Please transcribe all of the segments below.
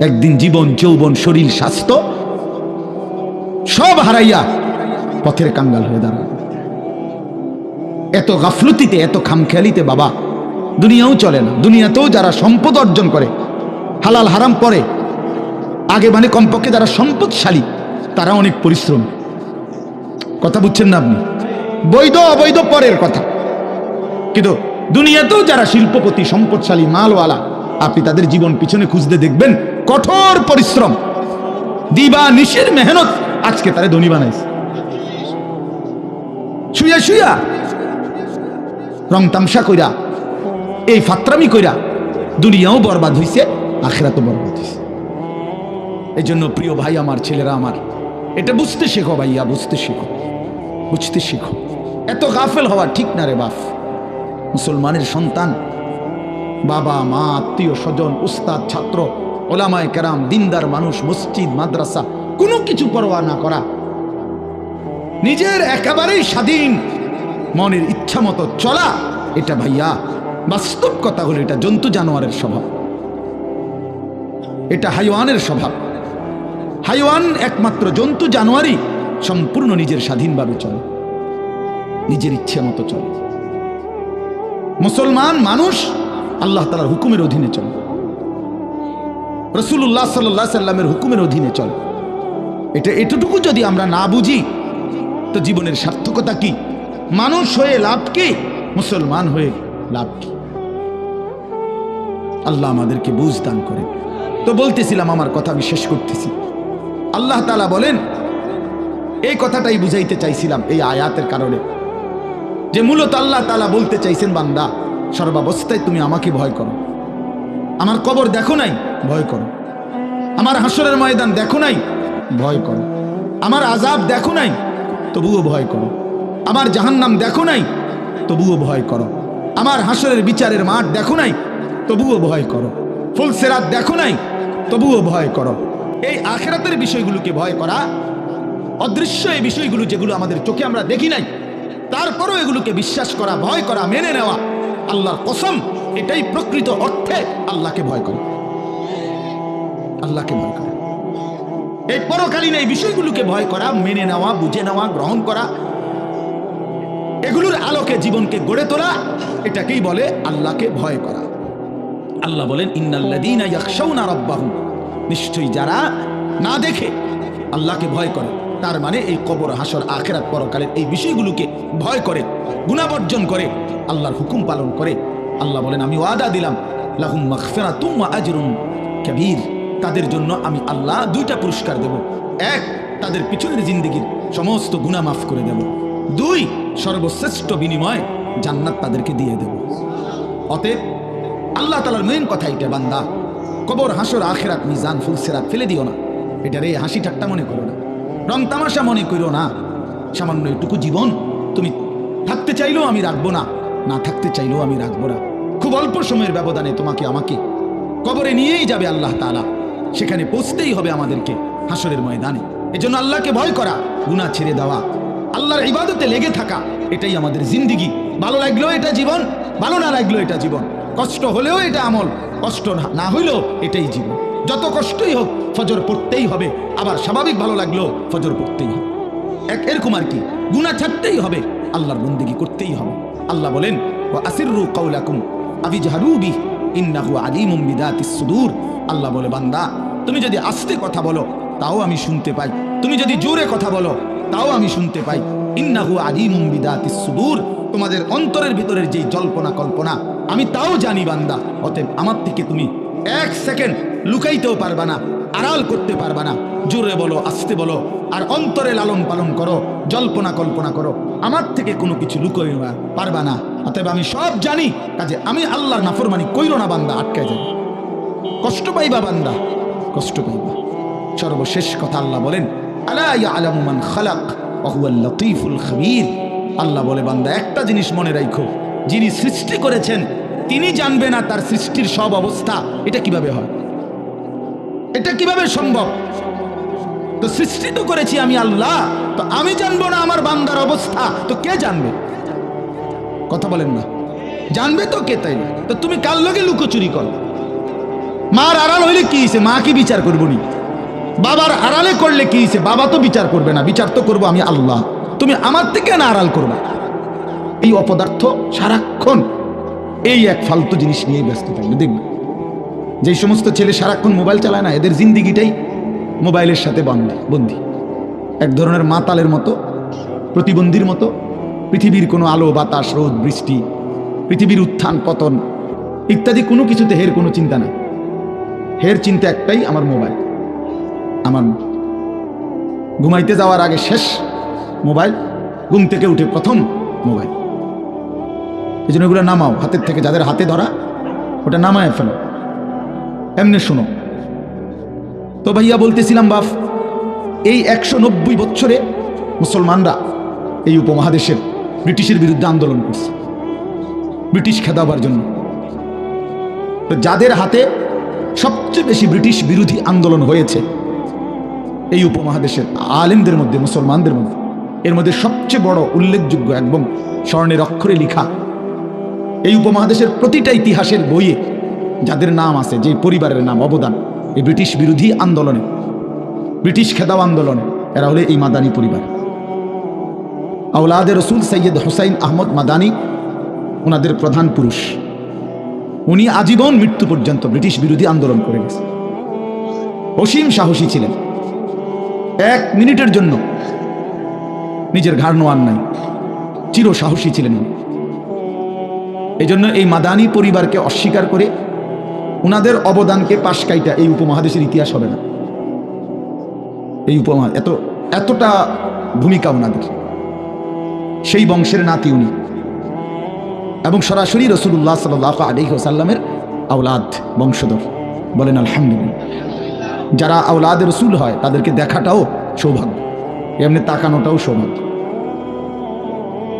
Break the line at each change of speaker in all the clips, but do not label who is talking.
একদিন জীবন, যৌবন, শরীর, স্বাস্থ্য সব হারাইয়া পথের কাঙ্গাল হয়ে দাঁড়ায় এত গাফলতিতে, এত খামখেয়ালিতে বাবা, দুনিয়াও চলে না। দুনিয়াতেও যারা সম্পদ অর্জন করে, হালাল হারাম পরে, আগে মানে কমপক্ষে যারা সম্পদশালী, তারা অনেক পরিশ্রম। কথা বুঝছেন না আপনি? বৈধ, অবৈধ পরের কথা। কিন্তু দুনিয়াতেও যারা শিল্পপতি, সম্পদশালী, মালওয়ালা, আপনি তাদের জীবন পিছনে খুঁজতে দেখবেন কঠোর পরিশ্রম। দিবা নিশের মেহনত। আজকে তারে ধনী বানাইছে। শুয়া শুয়া রং তামসা কইরা, এই ফাত্রামি কইরা দুনিয়াও বরবাদ হইছে, আখেরাতও বরবাদ হইছে। এই জন্য প্রিয় ভাই আমার, ছেলেরা আমার, এটা বুঝতে শেখো ভাইয়া, বুঝতে শেখো। বুঝতে শেখো। এত গাফেল হওয়া ঠিক না রে বাপ। মুসলমানের সন্তান, বাবা, মা, আত্মীয়, স্বজন, উস্তাদ, ছাত্র ওলামায় কেরাম, দিনদার মানুষ, মসজিদ, মাদ্রাসা, কোনো কিছু পরোয়া না করা। নিজের একেবারেই স্বাধীন, মনের ইচ্ছা মতো চলা, এটা ভাইয়া বাস্তব কথা হলো এটা জন্তু জানোয়ারের স্বভাব। এটা হাইওয়ানের স্বভাব। হাইওয়ান একমাত্র জন্তু জানোয়ারই সম্পূর্ণ নিজের স্বাধীনভাবে চলে। নিজের ইচ্ছে মতো চলে। মুসলমান মানুষ আল্লাহ তালার হুকুমের অধীনে চলে। রসুল্লাহ সাল্লাহ সাল্লামের হুকুমের অধীনে চল। এটা এতটুকু যদি আমরা না বুঝি, তো জীবনের সার্থকতা কি? মানুষ হয়ে লাভ কি? মুসলমান হয়ে লাভ কি? আল্লাহ আমাদেরকে বুঝ দান করেন। তো বলতেছিলাম, আমার কথা আমি শেষ করতেছি। আল্লাহ তালা বলেন, এই কথাটাই বুঝাইতে চাইছিলাম এই আয়াতের কারণে। যে মূলত আল্লাহ তালা বলতে চাইছেন, বান্দা, সর্বাবস্থায় তুমি আমাকে ভয় করো। আমার কবর দেখো নাই? ভয় করো। আমার হাসরের ময়দান দেখো নাই? ভয় করো। আমার আজাব দেখো নাই? তবুও ভয় করো। আমার জাহান্নাম দেখো নাই? তবুও ভয় করো। আমার হাসরের বিচারের মাঠ দেখো নাই? তবুও ভয় করো। ফুলসেরাত দেখো নাই? তবুও ভয় করো। এই আখেরাতের বিষয়গুলোকে ভয় করা, অদৃশ্য এই বিষয়গুলো যেগুলো আমাদের চোখে আমরা দেখি নাই, তারপরও এগুলোকে বিশ্বাস করা, ভয় করা, মেনে নেওয়া, আল্লাহর কসম, এটাই প্রকৃত অর্থে আল্লাহকে ভয় করে। আল্লাহকে ভয় করে। এই পরকালীন এই বিষয়গুলোকে ভয় করা, মেনে নেওয়া, বুঝে নেওয়া, গ্রহণ করা, এগুলোর আলোকে জীবনকে গড়ে তোলা, এটাকেই বলে আল্লাহকে ভয় করা। আল্লাহ বলেন রাব্বাহুম। নিশ্চয়ই যারা না দেখে আল্লাহকে ভয় করে, তার মানে এই কবর, হাসর, আখেরাত, পরকালের এই বিষয়গুলোকে ভয় করে গুণাবর্জন করে, আল্লাহর হুকুম পালন করে। আল্লাহ বলেন, আমি ওয়াদা দিলাম, লাহুম মাগফিরাতুম ওয়া আজরুন কাবীর। তাদের জন্য আমি আল্লাহ দুইটা পুরস্কার দেব। এক, তাদের পিছনের জিন্দগির সমস্ত গুনাহ মাফ করে দেব। দুই, সর্বশ্রেষ্ঠ বিনিময় জান্নাত তাদেরকে দিয়ে দেব। অতএব আল্লাহ তালার মেন কথা এটা বান্দা। কবর, হাসর, আখেরাত, মিজান ফুলসেরাত ফেলে দিও না। এটা রে হাসি ঠাট্টা মনে করো না। রং তামাশা মনে করো না। সামান্য এটুকু জীবন তুমি থাকতে চাইলেও আমি রাখব না না থাকতে চাইলেও আমি রাখব না। খুব অল্প সময়ের ব্যবধানে তোমাকে আমাকে কবরে নিয়েই যাবে আল্লাহ তাআলা। সেখানে পৌঁছতেই হবে আমাদেরকে হাসরের ময়দানে। এজন্য আল্লাহকে ভয় করা, গুনাহ ছেড়ে দেওয়া, আল্লাহর ইবাদতে লেগে থাকা, এটাই আমাদের জিন্দিগি। ভালো লাগলেও এটা জীবন, ভালো না লাগলেও এটা জীবন। কষ্ট হলেও এটা আমল, কষ্ট না- হইলেও এটাই জীবন। যত কষ্টই হোক, ফজর পড়তেই হবে। আবার স্বাভাবিক ভালো লাগলেও ফজর পড়তেই হবে। এক এরকম আর কি, গুনাহ ছাড়তেই হবে, আল্লাহর বন্দেগি করতেই হবে। আল্লাহ বলেন আসিরু কাউলাকুম আবিজহারু বি ইন্নাহু আলিমুম বিদাতিস সুদূর। আল্লাহ বলে, বান্দা, তুমি যদি আস্তে কথা বলো, তাও আমি শুনতে পাই। তুমি যদি জোরে কথা বলো, তাও আমি শুনতে পাই। ইন্নাহু আলিমুম বিদাতিস সুদূর। তোমাদের অন্তরের ভিতরের যেই জল্পনা কল্পনা, আমি তাও জানি, বান্দা, অতএব আমার থেকে তুমি এক সেকেন্ড লুকাইতেও পারবা না, আড়াল করতে পারবা না। জোরে বলো, আস্তে বলো, আর অন্তরে লালন পালন করো, জল্পনা কল্পনা করো। আমার থেকে কোনো কিছু লুকোই পারবা না। অতএব আমি সব জানি, কাজে আমি আল্লাহর নাফরমানি কইরো না বান্দা আটকে যাবে কষ্ট পাইবা বান্দা, কষ্ট পাইবা। সর্বশেষ কথা আল্লাহ বলেন, আলা ইয়ালামু মান খালাক লতীফুল খাবীর। আল্লাহ বলে, বান্দা, একটা জিনিস মনে রাখো যিনি সৃষ্টি করেছেন তিনি জানবে না তার সৃষ্টির সব অবস্থা। এটা কীভাবে হয়? এটা কীভাবে সম্ভব? তো সৃষ্টি তো করেছি আমি আল্লাহ, তো আমি জানব না আমার বান্দার অবস্থা। তো কে জানবে? কথা বলেন না। জানবে তো কে তাই? তো তুমি কার লগে লুকোচুরি করো? মার আড়াল হইলে কি হয়েছে মা কি বিচার করব নি? বাবার আড়ালে করলে কি হয়েছে বাবা তো বিচার করবে না। বিচার তো করব আমি আল্লাহ। তুমি আমার থেকে না আড়াল করবা। এই অপদার্থ সারাক্ষণ এই এক ফালতু জিনিস নিয়ে ব্যস্ত থাকবে, দেখবে? যেই সমস্ত ছেলে সারাক্ষণ মোবাইল চালায় না, এদের জিন্দিগিটাই মোবাইলের সাথে বন্ধ, বন্দি। এক ধরনের মাতালের মতো, প্রতিবন্ধীর মতো, পৃথিবীর কোনো আলো, বাতাস, রোদ, বৃষ্টি, পৃথিবীর উত্থান, পতন, ইত্যাদি কোনো কিছুতে হের কোনো চিন্তা নাই। হের চিন্তা একটাই, আমার মোবাইল। আমার ঘুমাইতে যাওয়ার আগে শেষ মোবাইল, ঘুম থেকে উঠে প্রথম মোবাইল। এই জন্য এগুলো নামাও, হাতের থেকে যাদের হাতে ধরা, ওটা নামায় ফেলো। এমনি শোনো। তো ভাইয়া বলতেছিলাম বাপ এই একশো নব্বই বছরে মুসলমানরা এই উপমহাদেশের ব্রিটিশের বিরুদ্ধে আন্দোলন করছে। ব্রিটিশ খেদাবার জন্য। তো যাদের হাতে সবচেয়ে বেশি ব্রিটিশ বিরোধী আন্দোলন হয়েছে, এই উপমহাদেশের আলেমদের মধ্যে, মুসলমানদের মধ্যে, এর মধ্যে সবচেয়ে বড় উল্লেখযোগ্য এবং স্বর্ণের অক্ষরে লেখা এই উপমহাদেশের প্রতিটা ইতিহাসের বইয়ে যাদের নাম আছে, যে পরিবারের নাম, অবদান, এই ব্রিটিশ বিরোধী আন্দোলনে, ব্রিটিশ খেদাও আন্দোলনে, এরা হলে এই মাদানী পরিবার। আউলাদের রসুল সৈয়দ হুসাইন আহমদ মাদানী ওনাদের প্রধান পুরুষ। উনি আজীবন মৃত্যু পর্যন্ত ব্রিটিশ বিরোধী আন্দোলন করে গেছে অসীম সাহসী ছিলেন। এক মিনিটের জন্য নিজের ঘাড় নোয়ান নাই। চির সাহসী ছিলেন উনি। এই জন্য এই মাদানী পরিবারকে অস্বীকার করে ওনাদের অবদানকে পাশ কাইটা এই উপমহাদেশের ইতিহাস হবে না। এই উপমহা এত, এতটা ভূমিকা ওনাদের সেই বংশের নাতি উনি। এবং সরাসরি রসুল্লাহ সাল আলহি সাল্লামের আউলাদ বংশধর। বলেন, আলহামদুলিল্লাহ। যারা আউলাদ রসুল হয়, তাদেরকে দেখাটাও সৌভাগ্য। এমনি তাকানোটাও সৌভাগ্য।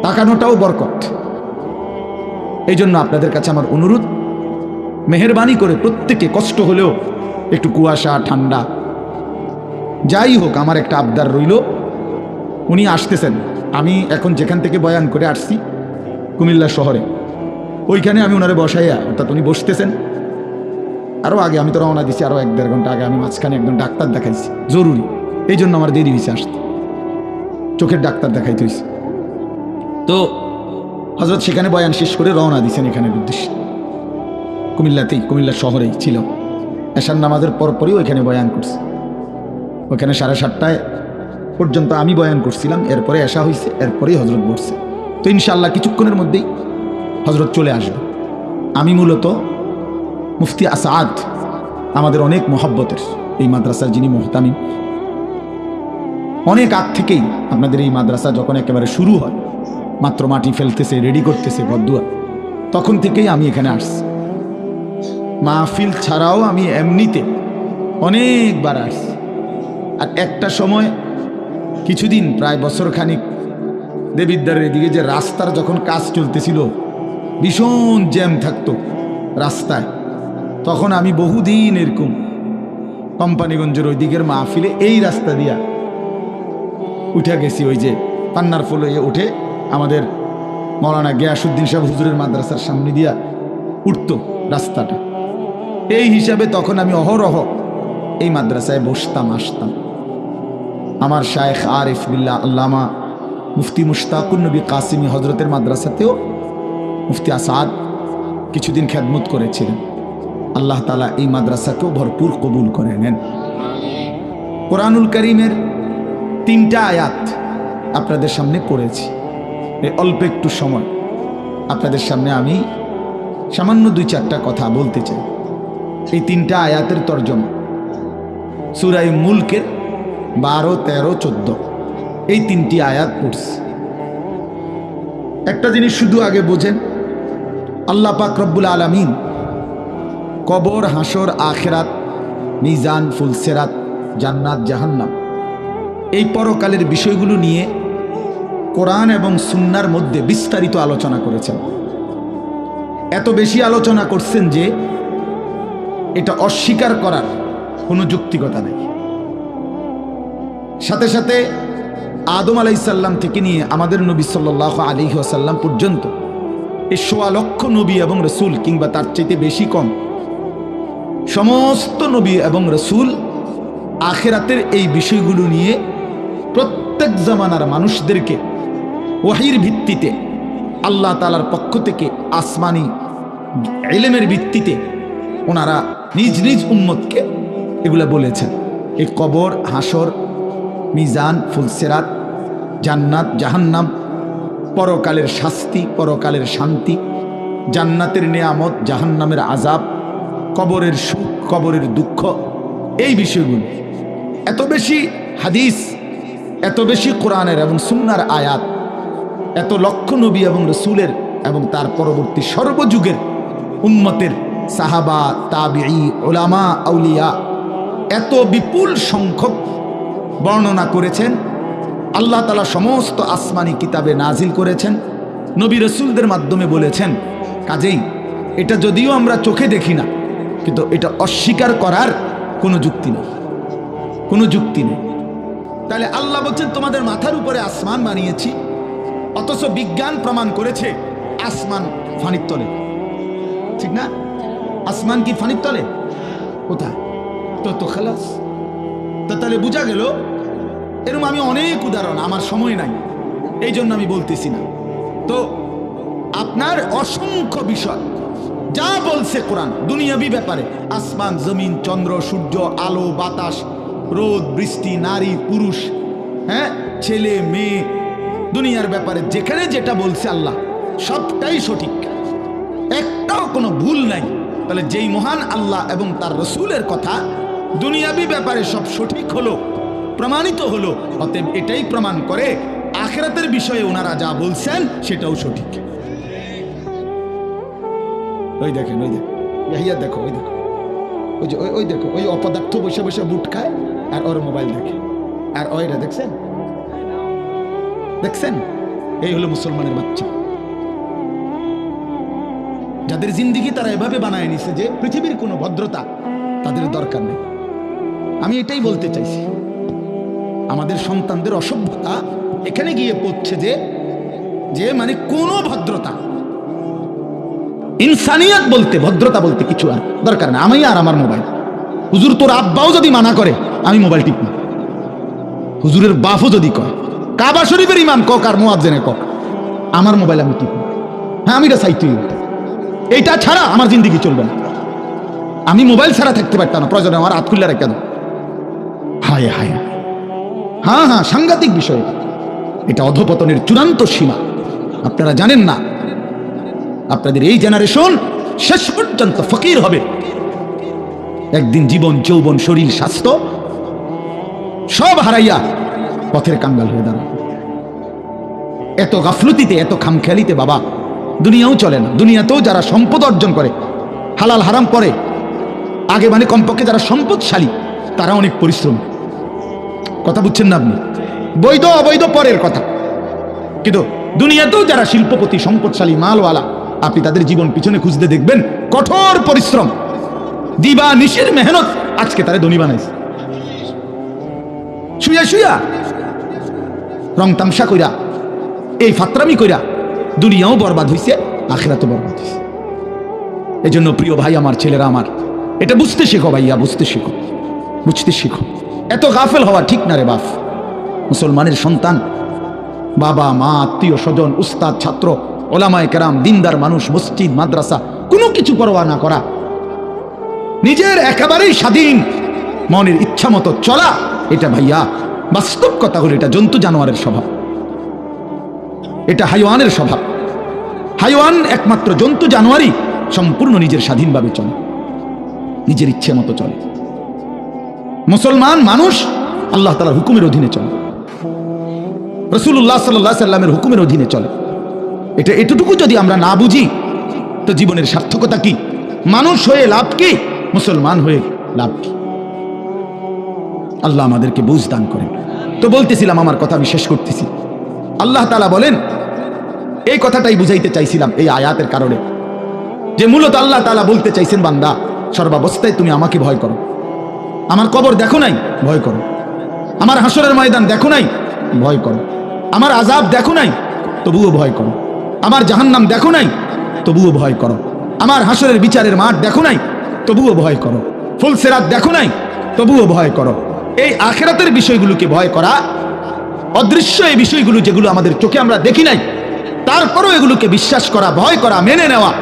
তাকানোটাও বরকত। এই জন্য আপনাদের কাছে আমার অনুরোধ, মেহরবানি করে প্রত্যেকে কষ্ট হলেও একটু কুয়াশা, ঠান্ডা, যাই হোক, আমার একটা আবদার রইল। উনি আসতেছেন। আমি এখন যেখান থেকে বয়ান করে আসছি, কুমিল্লা শহরে। ওইখানে আমি ওনারে বসাইয়া, অর্থাৎ উনি বসতেছেন। আরও আগে আমি তো রওনা দিছি আরও এক দেড় ঘণ্টা আগে আমি মাঝখানে একজন ডাক্তার দেখাইছি। জরুরি। এই জন্য আমার দেরি হয়েছে আসতে। চোখের ডাক্তার দেখাইতে হয়েছে তো হজরত সেখানে বয়ান শেষ করে রওনা দিছেন এখানের উদ্দেশ্যে। কুমিল্লাতেই কুমিল্লা শহরেই ছিল। এশার নামাজের পরপরই ওইখানে বয়ান করছে। ওখানে সাড়ে সাতটায় পর্যন্ত আমি বয়ান করছিলাম, এরপরে এসা হয়েছে এরপরেই হজরত বসছে। তো ইনশাল্লাহ কিছুক্ষণের মধ্যেই হজরত চলে আসবে। আমি মূলত মুফতি আসাদ, আমাদের অনেক মহব্বতের এই মাদ্রাসার যিনি মোহতামিম। অনেক আগ থেকেই আপনাদের এই মাদ্রাসা যখন একেবারে শুরু হয় মাত্র মাটি ফেলতেছে রেডি করতেছে বদুয়া তখন থেকেই আমি এখানে আসছি। মাহফিল ছাড়াও আমি এমনিতে অনেকবার আসছি। আর একটা সময়, কিছুদিন, প্রায় বছর খানিক দেবিদ্বারের এদিকে যে রাস্তার যখন কাজ চলতেছিল, ভীষণ জ্যাম থাকতো রাস্তায়। তখন আমি বহুদিন এরকম কোম্পানিগঞ্জের ওই দিকের মাহফিলে এই রাস্তা দিয়া উঠে গেছি, ওই যে পান্নার ফুল উঠে আমাদের মৌলানা গিয়াসুদ্দিন সাহেব হুজুরের মাদ্রাসার সামনে দিয়া উঠতো রাস্তাটা। এই হিসাবে তখন আমি অহরহ এই মাদ্রাসায় বসতাম, আসতাম। আমার শায়েখ আরিফ বিল্লাহ আল্লামা মুফতি মুশতাকুর নবী কাসিমি হজরতের মাদ্রাসাতেও মুফতি আসাদ কিছুদিন খেদমত করেছিলেন। আল্লাহ তালা এই মাদ্রাসাকেও ভরপুর কবুল করে নেন। কোরআনুল করিমের তিনটা আয়াত আপনাদের সামনে পড়েছি। এই অল্প একটু সময়। আপনাদের সামনে আমি সামান্য দুই চারটা কথা বলতে চাই। এই তিনটা আয়াতের তর্জমা। সুরাই মুলকের বারো, তেরো, চোদ্দ। এই তিনটি আয়াত পড়ছে। একটা জিনিস শুধু আগে বোঝেন, আল্লাহ পাক রব্বুল আলমিন কবর হাসর আখেরাত, মিজান, ফুলসেরাত, জান্নাত, জাহান্নাম এই পরকালের বিষয়গুলো নিয়ে কোরআন এবং সুন্নার মধ্যে বিস্তারিত আলোচনা করেছেন। এত বেশি আলোচনা করছেন যে এটা অস্বীকার করার কোনো যুক্তিকতা নেই। সাথে সাথে আদম আলাইসাল্লাম থেকে নিয়ে আমাদের নবী সাল্লাহ আলী আসাল্লাম পর্যন্ত এই সোয়া লক্ষ নবী এবং রসুল কিংবা তার চাইতে বেশি কম সমস্ত নবী এবং রসুল আখেরাতের এই বিষয়গুলো নিয়ে প্রত্যেক জামানার মানুষদেরকে ওয়াহির ভিত্তিতে, আল্লাহ তালার পক্ষ থেকে আসমানি এলেমের ভিত্তিতে ওনারা নিজ নিজ উম্মতকে এগুলা বলেছেন। এই কবর হাসর মিজান, ফুলসেরাত, জান্নাত, জাহান্নাম, পরকালের শাস্তি, পরকালের শান্তি, জান্নাতের নেয়ামত, জাহান্নামের আজাব কবরের সুখ, কবরের দুঃখ, এই বিষয়গুলো। এত বেশি হাদিস, এত বেশি কোরআনের এবং সুন্নার আয়াত এত লক্ষ নবী এবং রসুলের এবং তার পরবর্তী সর্বযুগের উম্মতের সাহাবা, তাবিঈ ওলামা আউলিয়া এত বিপুল সংখ্যক বর্ণনা করেছেন। আল্লাহ তালা সমস্ত আসমানি কিতাবে নাজিল করেছেন। নবী রসুলদের মাধ্যমে বলেছেন, কাজেই এটা যদিও আমরা চোখে দেখি না, কিন্তু এটা অস্বীকার করার কোনো যুক্তি নেই। কোনো যুক্তি নেই। তাহলে আল্লাহ বলছেন, তোমাদের মাথার উপরে আসমান বানিয়েছি। অথচ বিজ্ঞান প্রমাণ করেছে আসমান ফানির তলে। ঠিক না? আসমান কি ফানির তলে? কোথায়? তো তো খালাস। তো তাহলে বোঝা গেল এরকম আমি অনেক উদাহরণ, আমার সময় নাই, এই জন্য আমি বলতেছি না। তো আপনার অসংখ্য বিষয়, যা বলছে কোরআন, দুনিয়াবি ব্যাপারে, আসমান, জমিন, চন্দ্র, সূর্য, আলো, বাতাস, রোদ, বৃষ্টি, নারী, পুরুষ হ্যাঁ? ছেলে, মেয়ে দুনিয়ার ব্যাপারে যেখানে যেটা বলছে আল্লাহ, সবটাই সঠিক। একটাও কোনো ভুল নাই। তাহলে যেই মহান আল্লাহ এবং তার রসুলের কথা দুনিয়াবি ব্যাপারে সব সঠিক হলো, প্রমাণিত হলো, অতএব এটাই প্রমাণ করে আখেরাতের বিষয়ে ওনারা যা বলছেন সেটাও সঠিক। ওই দেখেন ওই দেখেন। দেখো, ওই দেখো। ওই যে ওই দেখো, ওই অপদার্থ বসে বসে বুট খায় আর ওর মোবাইল দেখে। আর ওইটা দেখছেন? দেখছেন? এই হলো মুসলমানের বাচ্চা। যাদের জিন্দিগি তারা এভাবে বানায় নিছে যে পৃথিবীর কোনো ভদ্রতা তাদের দরকার নেই। আমি এটাই বলতে চাইছি। আমাদের সন্তানদের অসভ্যতা এখানে গিয়ে পড়ছে যে যে মানে কোনো ভদ্রতা। ইনসানিয়াত বলতে, ভদ্রতা বলতে কিছু আর দরকার না আমি আর আমার মোবাইল। হুজুর, তোর আব্বাও যদি মানা করে, আমি মোবাইল টিপ না হুজুরের বাফও যদি কয় কাবা শরীফের ইমাম কক আর মোয়াজ্জেনে কক। আমার মোবাইল আমি টিপ। হ্যাঁ আমি এটা চাইতেই এইটা ছাড়া আমার জিন্দিগি চলবে না। আমি মোবাইল ছাড়া থাকতে পারতাম না। প্রয়োজনে আমার হাত খুললে রেখে হায় হায়। হ্যাঁ হ্যাঁ সাংঘাতিক বিষয়। এটা অধপতনের চূড়ান্ত সীমা। আপনারা জানেন না। আপনাদের এই জেনারেশন শেষ পর্যন্ত ফকির হবে। একদিন জীবন, যৌবন, শরীর, স্বাস্থ্য সব হারাইয়া পথের কাঙ্গাল হয়ে দাঁড়াবে এত গাফলতিতে, এত খামখেয়ালিতে বাবা, দুনিয়াও চলে না। দুনিয়াতেও যারা সম্পদ অর্জন করে, হালাল হারাম করে, আগে মানে কমপক্ষে যারা সম্পদশালী, তারা অনেক পরিশ্রম। কথা বুঝছেন না আপনি? বৈধ, অবৈধ পরের কথা। কিন্তু দুনিয়াতেও যারা শিল্পপতি, সম্পদশালী, মালওয়ালা, আপনি তাদের জীবন পিছনে খুঁজতে দেখবেন কঠোর পরিশ্রম। দিবা নিশের মেহনত আজকে তারা ধনী বানাইছে। শুয়া শুয়া রং তামসা কইরা, এই ফাত্রামি কইরা দুনিয়াও বরবাদ হইছে, আখেরাতও বরবাদ হইছে। এই জন্য প্রিয় ভাই আমার, ছেলেরা আমার, এটা বুঝতে শেখো ভাইয়া, বুঝতে শেখো বুঝতে শেখো। এত গাফেল হওয়া ঠিক না রে বাপ। মুসলমানের সন্তান, বাবা, মা, আত্মীয় স্বজন, উস্তাদ, ছাত্র, ওলামায় কেরাম, দিনদার মানুষ, মসজিদ, মাদ্রাসা, কোনো কিছু পরোয়া না করা। নিজের একেবারেই স্বাধীন মনের ইচ্ছা মতো চলা এটা ভাইয়া বাস্তব কথা হলো এটা জন্তু জানোয়ারের স্বভাব। এটা হাইওয়ানের স্বভাব। হাইওয়ান একমাত্র জন্তু জানোয়ারই সম্পূর্ণ নিজের স্বাধীনভাবে চলে। নিজের ইচ্ছে মতো চলে। মুসলমান মানুষ আল্লাহ তালার হুকুমের অধীনে চলে। রসুল্লাহ সাল্লাহ সাল্লামের হুকুমের অধীনে চলে। এটা এতটুকু যদি আমরা না বুঝি, তো জীবনের সার্থকতা কি? মানুষ হয়ে লাভ কি? মুসলমান হয়ে লাভ কি? আল্লাহ আমাদেরকে বুঝ দান করেন। তো বলতেছিলাম, আমার কথা আমি শেষ করতেছি। আল্লাহ তালা বলেন, এই কথাটাই বুঝাইতে চাইছিলাম এই আয়াতের কারণে। যে মূলত আল্লাহ তালা বলতে চাইছেন, বান্দা, সর্বাবস্থায় তুমি আমাকে ভয় করো। আমার কবর দেখো নাই, ভয় করো। আমার হাসরের ময়দান দেখো নাই, ভয় করো। আমার আজাব দেখো নাই, তবুও ভয় করো। আমার জাহান্নাম দেখো নাই, তবুও ভয় করো। আমার হাসরের বিচারের মাঠ দেখো নাই, তবুও ভয় করো। ফুলসেরাত দেখো নাই, তবুও ভয় করো। এই আখেরাতের বিষয়গুলোকে ভয় করা, অদৃশ্য এই বিষয়গুলো যেগুলো আমাদের চোখে আমরা দেখি নাই, তারপরও এগুলোকে বিশ্বাস করা, ভয় করা, মেনে নেওয়া,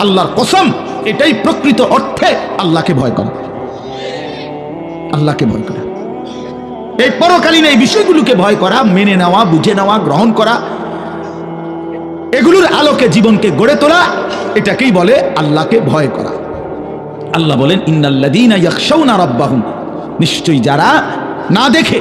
আল্লাহর কসম, এটাই প্রকৃত অর্থে আল্লাহকে ভয় করা। আল্লাহকে ভয় করা। এই পরকালীন এই বিষয়গুলোকে ভয় করা, মেনে নেওয়া, বুঝে নেওয়া, গ্রহণ করা, এগুলোর আলোকে জীবনকে গড়ে তোলা, এটাকেই বলে আল্লাহকে ভয় করা। আল্লাহ বলেন, ইন্নাল্লাযীনা ইয়াখশাউনা রাব্বাহুম। নিশ্চয়ই যারা না দেখে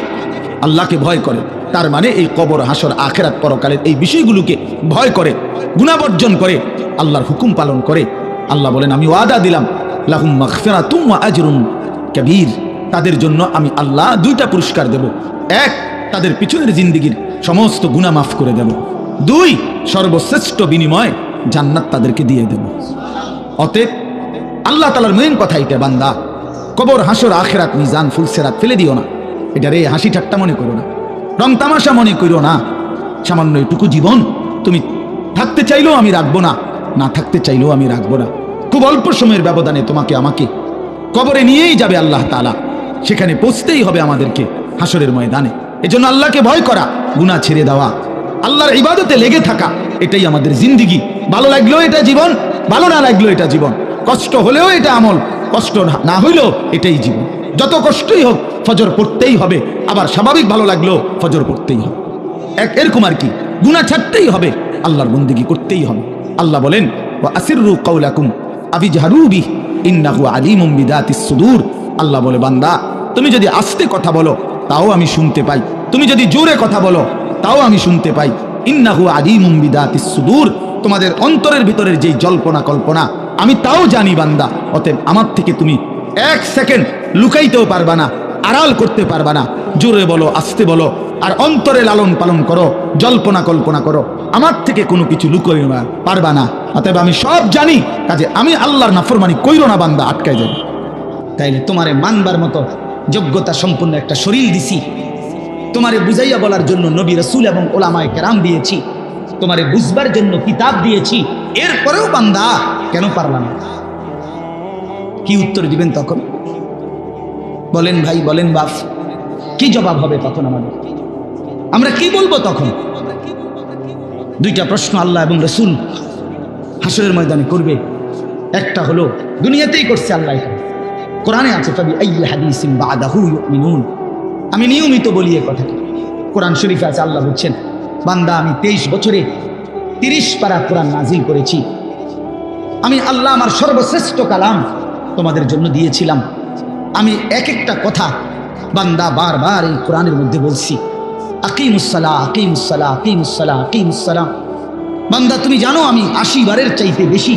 আল্লাহকে ভয় করে, তার মানে এই কবর, হাসর, আখেরাত পরকালের এই বিষয়গুলোকে ভয় করে গুণাবর্জন করে, আল্লাহর হুকুম পালন করে। আল্লাহ বলেন, আমি ওয়াদা দিলাম, লাহুম মাগফিরাতুম ওয়া আজরুন কাবীর। তাদের জন্য আমি আল্লাহ দুইটা পুরস্কার দেব। এক, তাদের পিছনের জিন্দিগির সমস্ত গুনাহ মাফ করে দেব। দুই, সর্বশ্রেষ্ঠ বিনিময় জান্নাত তাদেরকে দিয়ে দেব। অতএব আল্লাহ তালার মেন কথা এটা, বান্দা। কবর, হাসর, আখেরাত, মিজান, ফুলসেরাত ফেলে দিও না। এটা রে হাসি ঠাট্টা মনে করো না। রং তামাশা মনে করো না। সামান্য এটুকু জীবন তুমি থাকতে চাইলেও আমি রাখব না। না থাকতে চাইলেও আমি রাখব না। খুব অল্প সময়ের ব্যবধানে তোমাকে, আমাকে কবরে নিয়েই যাবে আল্লাহ তালা সেখানে পৌঁছতেই হবে আমাদেরকে হাসরের ময়দানে। এজন্য আল্লাহকে ভয় করা, গুনাহ ছেড়ে দেওয়া, আল্লাহর ইবাদতে লেগে থাকা, এটাই আমাদের জিন্দিগি। ভালো লাগলেও এটা জীবন, ভালো না লাগলেও এটা জীবন। কষ্ট হলেও এটা আমল। কষ্ট না- না হইলেও এটাই জীবন। যত কষ্টই হোক ফজর পড়তেই হবে। আবার স্বাভাবিক ভালো লাগলেও ফজর পড়তেই হবে। এক এরকম আর কি। গুণা ছাড়তেই হবে। আল্লাহর বন্দিগি করতেই হবে। আল্লাহ বলেন ও আসিরু কৌলাকুম আবি জাহারুবি ইন্নাহু আলিমুম বিদাতিস সুদূর। আল্লাহ বলে বান্দা তুমি যদি আস্তে কথা বলো তাও আমি শুনতে পাই। তুমি যদি জোরে কথা বলো তাও আমি শুনতে পাই। ইন্নাহু আলিমুম বিদাতিস সুদূর। তোমাদের অন্তরের ভিতরের যেই জল্পনা কল্পনা আমি তাও জানি, বান্দা। অতএব আমার থেকে তুমি এক সেকেন্ড লুকাইতেও পারবা না, আড়াল করতে পারবা না। জোরে বলো, আস্তে বলো, আর অন্তরে লালন পালন করো, জল্পনা কল্পনা করো। আমার থেকে কোনো কিছু লুকোই পারবা না। অতএব আমি সব জানি, কাজে আমি আল্লাহর নাফরমানি কইরো না, বান্দা, আটকায় যাবে।
তাইলে তোমারে মানবার মতো যোগ্যতা সম্পন্ন একটা শরীর দিছি। তোমারে বুঝাইয়া বলার জন্য নবী রসুল এবং ওলামায় কেরাম দিয়েছি। তোমারে বুঝবার জন্য কিতাব দিয়েছি। এরপরেও বান্দা কেন পারলাম? কি উত্তর দিবেন তখন? বলেন ভাই, বলেন বাপ, কি জবাব হবে তখন আমাদের? আমরা কি বলব তখন? দুইটা প্রশ্ন আল্লাহ এবং রসুল হাসরের ময়দানে করবে। একটা হলো, দুনিয়াতেই করছে আল্লাহ। কোরআনে আছে ইউমিনুন আমি নিয়মিত বলি এই কথাটি কোরআন শরীফে আছে, আল্লাহ বলছেন, বান্দা, আমি তেইশ বছরে তিরিশ পারা কোরআন নাজিল করেছি। আমি আল্লাহ আমার সর্বশ্রেষ্ঠ কালাম তোমাদের জন্য দিয়েছিলাম। আমি এক একটা কথা বান্দা বারবার এই কোরআনের মধ্যে বলছি। আকিমুসালা আকিমুসালা আকিমুসালা আকিমুসালাম বান্দা, তুমি জানো আমি আশি বারের চাইতে বেশি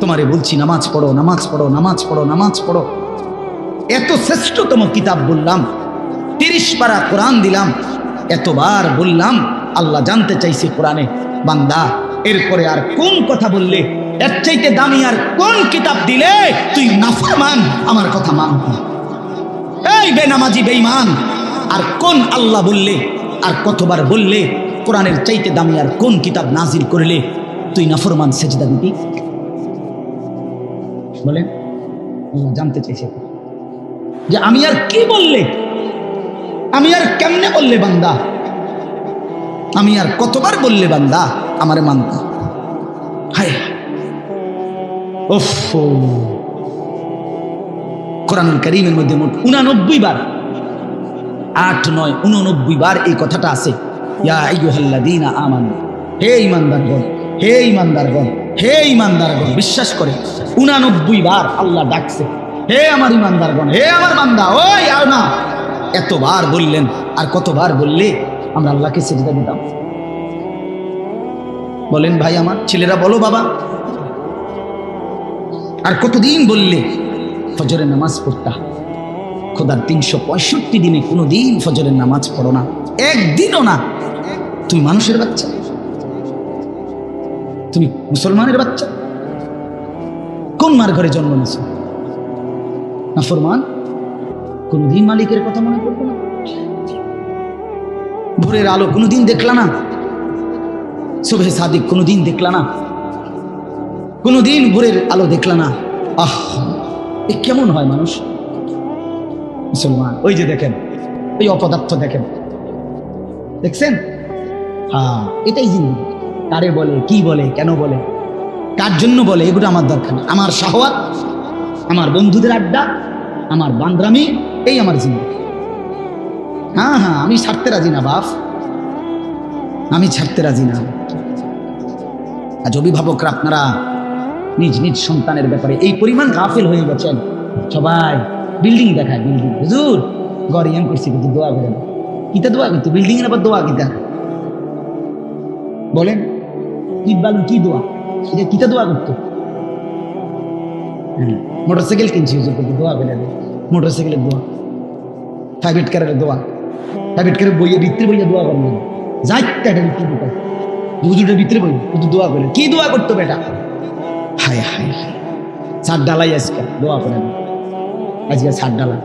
তোমারে বলছি, নামাজ পড়ো নামাজ পড়ো নামাজ পড়ো নামাজ পড়ো। এত শ্রেষ্ঠতম কিতাব বললাম, তিরিশ পারা কোরআন দিলাম, এতবার বললাম আল্লাহ জানতে চাইছে কোরআনে। বান্দা, এরপরে আর কোন কথা বললে? এর চাইতে দামি আর কোন কিতাব দিলে তুই নাফরমান? আমার কথা মান এই বেনামাজি বেইমান আর কোন আল্লাহ বললে, আর কতবার বললে কোরআনের চাইতে দামি আর কোন কিতাব নাজিল করলে তুই নাফরমান সেজদা দিবি? বলেন, আল্লাহ জানতে চাইছে। যে আমি আর কি বললে? আমি আর কেমনে বললে বান্দা? আমি আর কতবার বললে বান্দা আমারে মানতা? হায়। ওফ। কোরআনুল করিমের মধ্যে মোট উনানব্বই বার, আট, নয়, উননব্বই বার এই কথাটা আছে। ইয়া আইয়ুহাল্লাযীনা আমানু, হে ইমানদারগণ হে ইমানদারগণ হে ইমানদারগণ বিশ্বাস করে, উনানব্বই বার আল্লাহ ডাকছে, হে আমার ইমানদারগণ হে আমার বান্দা, ওই আর না এতবার বললেন, আর কতবার বললে আমরা আল্লাহকে সেজদা দিতাম। বলেন ভাই আমার, ছেলেরা বলো বাবা। আর কতদিন বললে ফজরের নামাজ পড়তা? খোদার তিনশো পঁয়ষট্টি দিনে কোনো দিন ফজরের নামাজ পড়ো না। একদিনও না। তুমি মানুষের বাচ্চা। তুমি মুসলমানের বাচ্চা। কোন মার ঘরে জন্ম নিয়েছ? না ফরমান কোনদিন মালিকের কথা মনে করব না? ভোরের আলো কোনোদিন দেখলা না? শোভে সাদিক কোনোদিন দেখলা না? কোনোদিন ভোরের আলো দেখলা না? আহ, এ কেমন হয় মানুষ? মুসলমান, ওই যে দেখেন, ওই অপদার্থ দেখেন। দেখছেন? হ্যাঁ এটাই জিন্দগি কারে বলে, কি বলে, কেন বলে? কার জন্য বলে, এগুলো আমার দরকার। আমার শাহওয়াত, আমার বন্ধুদের আড্ডা, আমার বান্দ্রামি, এই আমার জিন্দগি। হ্যাঁ হ্যাঁ আমি ছাড়তে রাজি না, বাপ। আমি ছাড়তে রাজি না। আজ অভিভাবকরা আপনারা নিজ নিজ সন্তানের ব্যাপারে এই পরিমাণ গাফিল হয়ে গেছেন। সবাই বিল্ডিং দেখায় বিল্ডিং হুজুর গড় ইয়াং করছি, কিন্তু দোয়া করেন। কিতা দোয়া কিন্তু বিল্ডিং এর আবার দোয়া কিতা? বলেন, ইট বালু কি দোয়া? এটা কিতা দোয়া করতো? মোটরসাইকেল কিনছি হুজুর, কিন্তু দোয়া করে মোটরসাইকেলের দোয়া। প্রাইভেট কারের দোয়া। বইয়ে দোয়া ভিতরে বই কিন্তু দোয়া করে কি দোয়া করতো বেটা হায় হায় হায় সাত ডালাই আজকে দোয়া করেন আজকে সাত ডালা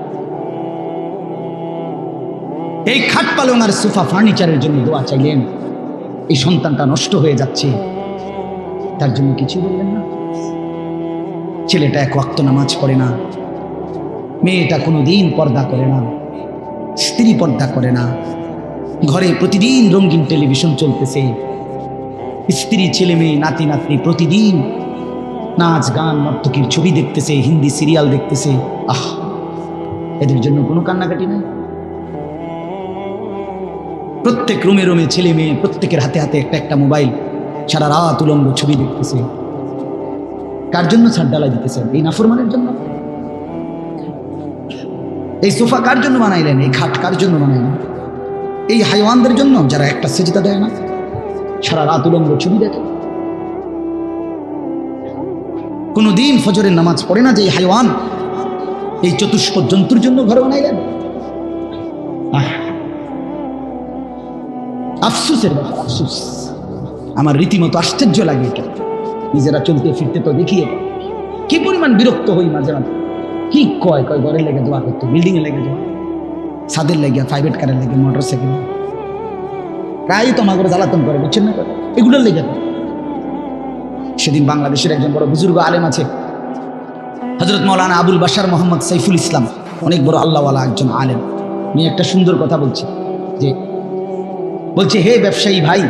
এই খাট আর সোফা ফার্নিচারের জন্য দোয়া চাইলেন এই সন্তানটা নষ্ট হয়ে যাচ্ছে তার জন্য কিছু বললেন না ছেলেটা এক ওয়াক্ত নামাজ পড়ে না মেয়েটা কোনো দিন পর্দা করে না স্ত্রী পর্দা করে না। ঘরে প্রতিদিন রঙিন টেলিভিশন চলতেছে। স্ত্রী, ছেলে মেয়ে, নাতি, নাতনি প্রতিদিন নাচ, গান, নর্তকীর ছবি দেখতেছে, হিন্দি সিরিয়াল দেখতেছে। আহ, এদের জন্য কোনো কান্নাকাটি নাই? প্রত্যেক রুমে রুমে ছেলে মেয়ে প্রত্যেকের হাতে হাতে একটা একটা মোবাইল সারা রাত উলঙ্গ ছবি দেখতেছে। কার জন্য ছাড় ডালা দিতেছেন? এই নাফরমানের জন্য? এই সোফা কার জন্য বানাইলেন? এই খাট কার জন্য বানাইলেন? এই হাইওয়ানদের জন্য? যারা একটা সেজদা দেয় না? সারা রাত উলঙ্গ ছবি দেখে। কোনো দিন ফজরের নামাজ পড়ে না যে এই হাইওয়ান এই চতুষ্প জন্তুর জন্য ঘর বানাইলেন! আফসুসের আফসুস। আমার রীতিমতো আশ্চর্য লাগে এটা। নিজেরা চলতে ফিরতে তো দেখি এটা কি পরিমাণ বিরক্ত হই মাঝে মাঝে। কি কয় কয়, ঘরের লেগে দোয়া করতো বিল্ডিং এ লেগে দোয়া। ছাদের লেগে প্রাইভেট কারের লেগে মোটর সাইকেল প্রায় তো আমার জ্বালাতন করে, বুঝছেন না? এগুলোর লেগে সেদিন বাংলাদেশের একজন বড় বুজুর্গ আলেম আছে হজরত মৌলানা আবুল বাশার মোহাম্মদ সাইফুল ইসলাম, অনেক বড় আল্লাহওয়ালা একজন আলেম। উনি একটা সুন্দর কথা বলছে, যে বলছে, হে ব্যবসায়ী ভাই,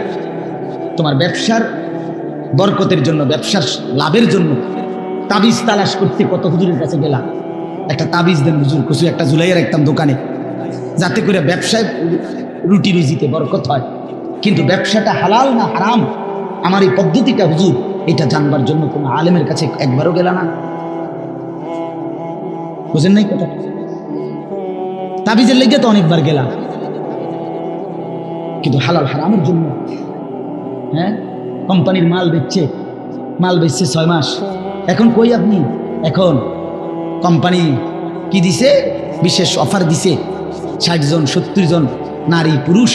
তোমার ব্যবসার বরকতের জন্য, ব্যবসার লাভের জন্য তাবিজ তালাশ করতে কত হুজুরের কাছে গেলাম। একটা তাবিজ দেন হুজুর কিছু একটা ঝুলাইয়া রাখতাম দোকানে। যাতে করে ব্যবসায় রুটি রুজিতে বরকত হয়। কিন্তু ব্যবসাটা হালাল না হারাম? আমার এই পদ্ধতিটা হুজুর, এটা জানবার জন্য কোনো আলেমের কাছে একবারও গেল না। বুঝেন নাই কথা তাবিজের লেগে তো অনেকবার গেলাম। কিন্তু হালাল হারামের জন্য হ্যাঁ? কোম্পানির মাল বেচছে মাল বেচছে ছয় মাস। এখন কই আপনি? এখন কোম্পানি কি দিছে? বিশেষ অফার দিছে। ষাট জন সত্তর জন নারী, পুরুষ,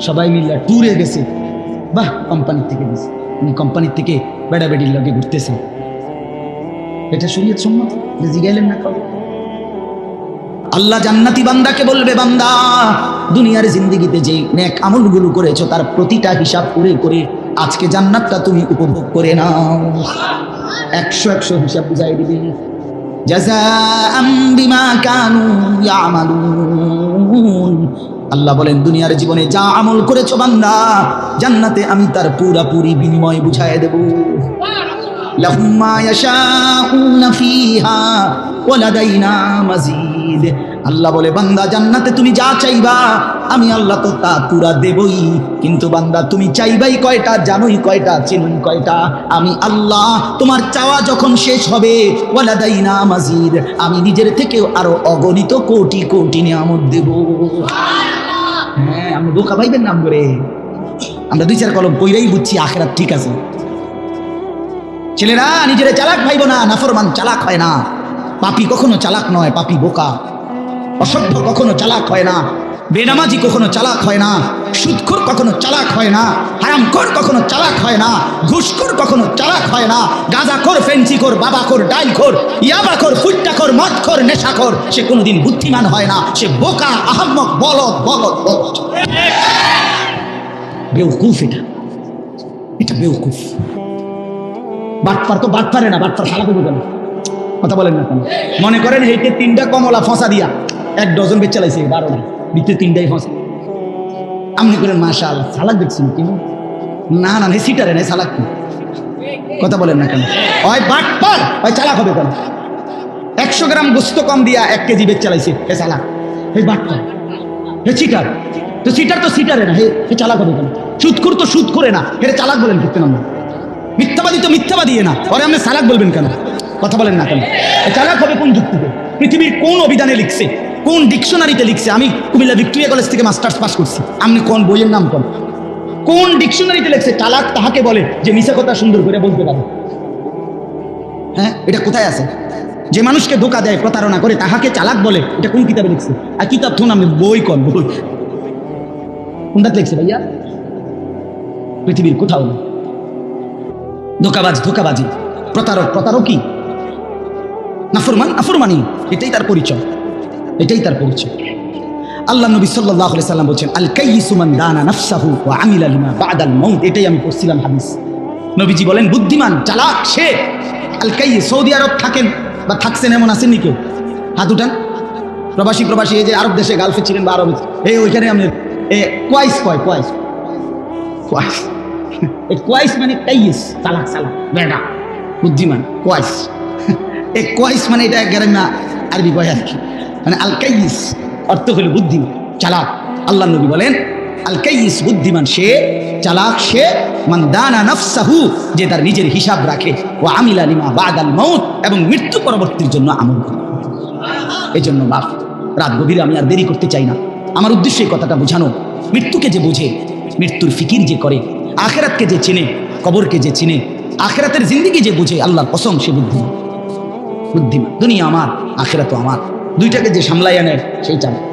সবাই মিলে ট্যুরে গেছে। বাহ, কোম্পানির থেকে দিছে। উনি কোম্পানির থেকে বেড়া বেড়ির লগে ঘুরতেছে। এটা শরীয়ত সম্মত? যে জিগাইলেন না আল্লাহ জান্নাতি বান্দাকে বলবে, বান্দা, দুনিয়ার জিন্দিগিতে যে নেক আমলগুলো করেছ, তার প্রতিটা হিসাব করে করে আজকে জান্নাতটা তুমি উপভোগ করে নাও। একশো একশো হিসাব বুঝাই দিবে। আল্লাহ বলেন, দুনিয়ার জীবনে যা আমল করেছ বান্দা, জান্নাতে আমি তার পুরাপুরি বিনিময় বুঝাই দেব। লাহুম মা ইয়াশাউনা ফিহা ওয়ালাদাইনা মাজিদ। আল্লাহ বলে, বান্দা, জান্নাতে তুমি যা চাইবা, আমি আল্লাহ তো তা পুরা দেবই। কিন্তু বান্দা, তুমি চাইবাই কয়টা, জানোই কয়টা, চিনুই কয়টা। আমি আল্লাহ, তোমার চাওয়া যখন শেষ হবে, ওয়ালাদাইনা মাজিদ, আমি নিজের থেকেও আরও অগণিত কোটি কোটি নিয়ামত দেব। হ্যাঁ আমি বোকা ভাইবেন নাম করে আমরা দুই চার কলম কইরাই বুঝছি, আখেরাত ঠিক আছে। ছেলেরা, নিজের চালাক ভাইব না নাফরমান চালাক হয় না। পাপি কখনো চালাক নয়, পাপি বোকা। অসভ্য কখনো চালাক হয় না। বেনামাজি কখনো চালাক হয় না। সুদখোর কখনো চালাক হয় না। হারামখোর কখনো চালাক হয় না। ঘুষখোর কখনো চালাক হয় না। গাঁজাখোর, ফেন্সিখোর, বাবাখোর, ডাইলখোর, ইয়াবাখোর, ফুট্টাখোর, মদখোর, নেশাখোর, সে কোনোদিন বুদ্ধিমান হয় না। সে বোকা, আহম্মক, বলদ বলদ বলদ। বেউকুফ এটা। এটা বেউকুফ বাটপার তো বাটপারে না, বাটপার করবে কেন? কথা বলেন না কেন? মনে করেন হেঁটে তিনটা কমলা ফসা দিয়া এক ডজন বেচ চালাইছে বারো ভিতরে তিনটাই ফসা। আপনি করেন মাশা আল্লাহ সালাক দেখছেন কি? না না সিটারে নেই সালাক কথা বলেন না কেন? ওই বাটপার ওই চালাক হবে কেন? একশো গ্রাম গোস্ত কম দিয়া এক কেজি বেচ চালাইছে হে চালাক, হে বাটপার হে চিটার তো সিটার তো সিটারে না, হে হে চালাক হবে কেন? সুদখোর তো সুদ করে না, হে চালাক বলেন করতে না মিথ্যাবাদী তো মিথ্যাবাদী না। পরে আপনি সালাক বলবেন কেন? কথা বলেন না কেন? চালাক হবে কোন যুক্তিতে পৃথিবীর কোন অভিধানে লিখছে, কোন ডিকশনারিতে লিখছে, আমি কুমিল্লা ভিক্টোরিয়া কলেজ থেকে মাস্টার্স পাস করছি। আপনি কোন বইয়ের নাম কোন কোন ডিকশনারিতে লিখছে, চালাক তাহাকে বলে যে মিশা কথা সুন্দর করে বলতে পারে? হ্যাঁ এটা কোথায় আছে? যে মানুষকে ধোকা দেয়, প্রতারণা করে, তাহাকে চালাক বলে, এটা কোন কিতাবে লিখছে? আর কিতাব থুন আমি বই কন বই। কোনটাতে লিখছে ভাইয়া? পৃথিবীর কোথাও ধোকাবাজ, ধোকাবাজি। প্রতারক, প্রতারকই। নাফরমান নাফরমানি এটাই তার পরিচয়। এটাই তার পরিচয়। আল্লাহ নবী আলাইহি সাল্লাম বলছেন আল কাইয়িসু মান দানা নাফসাহু ওয়া আমিলা লিমা বাদাল মাউত। এটাই আমি পড়ছিলাম হাদিস। নবীজি বলেন, বুদ্ধিমান, চালাক, সে। আল কাই সৌদি আরব থাকেন বা থাকছেন এমন আছেন কেউ? হাত উঠান। প্রবাসী প্রবাসী, এই যে আরব দেশে গালফে ছিলেন বা আরবে এই ওইখানে আপনি এ কোয়াইস কয় কোয়াইস কোয়াইস কোয়াইস মানে কাইয়িস চালাক চালাক বেটা বুদ্ধিমান কোয়াইস এ কোয়াইস মানে এটা গ্রামে আরবি কয় আর কি? মানে আল কাইয়িস অর্থ হলো বুদ্ধিমান, চালাক। আল্লাহ নবী বলেন আল কাইয়িস বুদ্ধিমান সে, চালাক সে, মান দানা নাফসাহু, যে তার নিজের হিসাব রাখে ও আমিলা লিমা বাদাল মউত, এবং মৃত্যু পরবর্তীর জন্য আমল করে। এই জন্য বাপ, রাত গভীরে আমি আর দেরি করতে চাই না। আমার উদ্দেশ্য এই কথাটা বোঝানো। মৃত্যুকে যে বোঝে, মৃত্যুর ফিকির যে করে, আখেরাতকে যে চেনে, কবরকে যে চিনে, আখেরাতের জিন্দিগি যে বুঝে, আল্লাহর কসম সে বুদ্ধিমান। বুদ্ধিমান। দুনিয়া আমার আখেরা তো আমার। দুইটাকে যে সামলাই আনে সেই চালাক